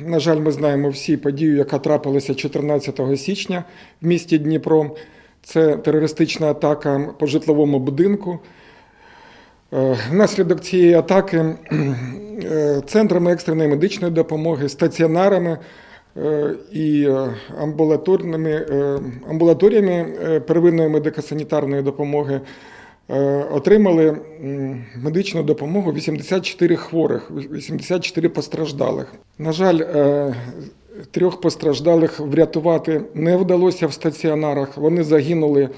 На жаль, ми знаємо всі подію, яка трапилася 14 січня в місті Дніпро. Це терористична атака по житловому будинку. Е, Внаслідок цієї атаки е, центрами екстреної медичної допомоги, стаціонарами е, і амбулаторними, амбулаторіями первинної медико-санітарної допомоги отримали медичну допомогу 84 хворих, 84 постраждалих. На жаль, е, трьох постраждалих врятувати не вдалося в стаціонарах. Вони загинули е,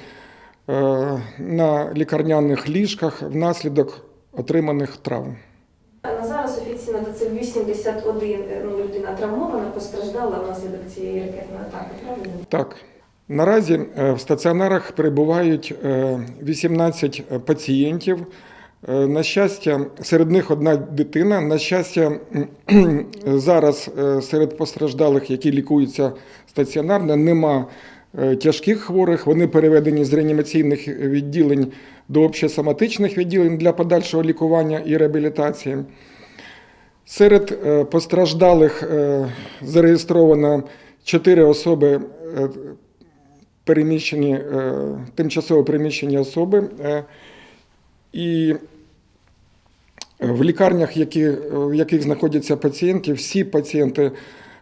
на лікарняних ліжках внаслідок отриманих травм. На зараз офіційно це 81 ну, людина травмована, постраждала внаслідок цієї ракетної атаки. Так, наразі е, в стаціонарах перебувають е, 18 пацієнтів. Е, На щастя, серед них одна дитина. На щастя, зараз е, серед постраждалих, які лікуються стаціонарно, нема е, тяжких хворих. Вони переведені з реанімаційних відділень до общесоматичних відділень для подальшого лікування і реабілітації. Серед е, постраждалих е, зареєстровано 4 особи е, переміщені, е, тимчасово переміщені особи. е, І в лікарнях, які, в яких знаходяться пацієнти, всі пацієнти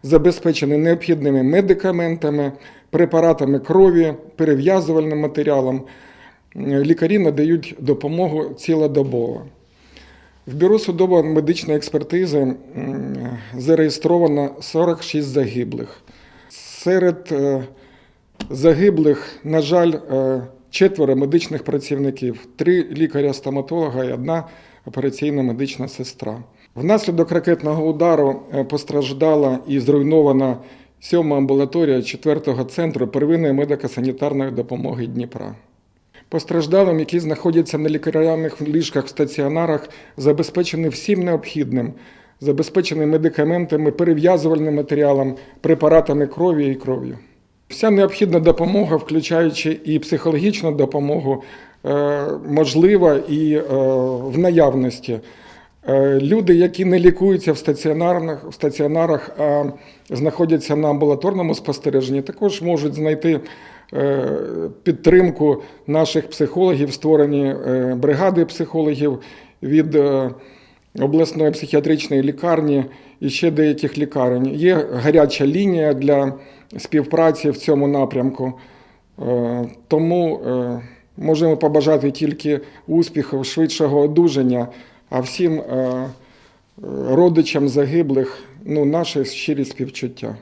забезпечені необхідними медикаментами, препаратами крові, перев'язувальним матеріалом. Лікарі надають допомогу цілодобово. В бюро судово-медичної експертизи зареєстровано 46 загиблих. Серед е, загиблих, на жаль, е, четверо медичних працівників, три лікаря-стоматолога і одна операційна медична сестра. Внаслідок ракетного удару е, постраждала і зруйнована сьома амбулаторія 4-го центру первинної медико-санітарної допомоги Дніпра. Постраждалим, які знаходяться на лікарняних ліжках в стаціонарах, забезпечені всім необхідним, забезпечені медикаментами, перев'язувальним матеріалом, препаратами крові і кров'ю. Вся необхідна допомога, включаючи і психологічну допомогу, е, можлива і е, в наявності. Е, Люди, які не лікуються в стаціонарних в стаціонарах, а знаходяться на амбулаторному спостереженні, також можуть знайти підтримку наших психологів, створені бригади психологів від обласної психіатричної лікарні і ще деяких лікарень. Є гаряча лінія для співпраці в цьому напрямку. Е, Тому е, можемо побажати тільки успіхів, швидшого одужання, а всім е, родичам загиблих ну, наше щирі співчуття.